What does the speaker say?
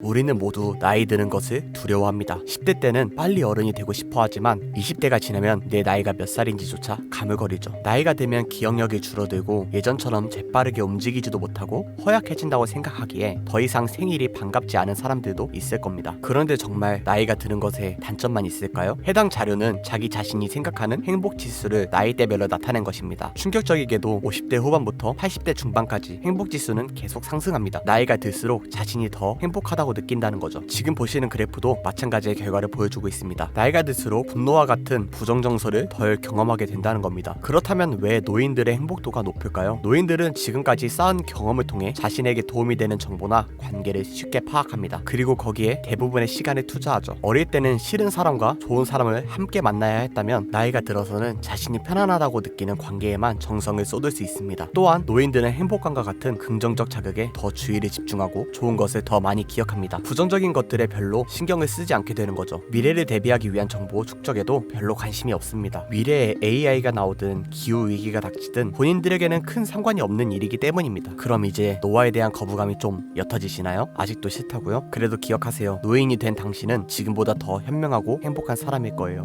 우리는 모두 나이 드는 것을 두려워합니다. 10대 때는 빨리 어른이 되고 싶어 하지만 20대가 지나면 내 나이가 몇 살인지조차 가물거리죠. 나이가 들면 기억력이 줄어들고 예전처럼 재빠르게 움직이지도 못하고 허약해진다고 생각하기에 더 이상 생일이 반갑지 않은 사람들도 있을 겁니다. 그런데 정말 나이가 드는 것에 단점만 있을까요? 해당 자료는 자기 자신이 생각하는 행복 지수를 나이대별로 나타낸 것입니다. 충격적이게도 50대 후반부터 80대 중반까지 행복 지수는 계속 상승합니다. 나이가 들수록 자신이 더 행복하다고 느낀다는 거죠. 지금 보시는 그래프도 마찬가지의 결과를 보여주고 있습니다. 나이가 들수록 분노와 같은 부정 정서를 덜 경험하게 된다는 겁니다. 그렇다면 왜 노인들의 행복도가 높을까요? 노인들은 지금까지 쌓은 경험을 통해 자신에게 도움이 되는 정보나 관계를 쉽게 파악합니다. 그리고 거기에 대부분의 시간을 투자하죠. 어릴 때는 싫은 사람과 좋은 사람을 함께 만나야 했다면 나이가 들어서는 자신이 편안하다고 느끼는 관계에만 정성을 쏟을 수 있습니다. 또한 노인들은 행복감과 같은 긍정적 자극에 더 주의를 집중하고 좋은 것을 더 많이 기억 합니다. 부정적인 것들에 별로 신경을 쓰지 않게 되는 거죠. 미래를 대비하기 위한 정보 축적에도 별로 관심이 없습니다. 미래에 AI가 나오든 기후 위기가 닥치든 본인들에게는 큰 상관이 없는 일이기 때문입니다. 그럼 이제 노화에 대한 거부감이 좀 옅어지시나요? 아직도 싫다고요? 그래도 기억하세요. 노인이 된 당신은 지금보다 더 현명하고 행복한 사람일 거예요.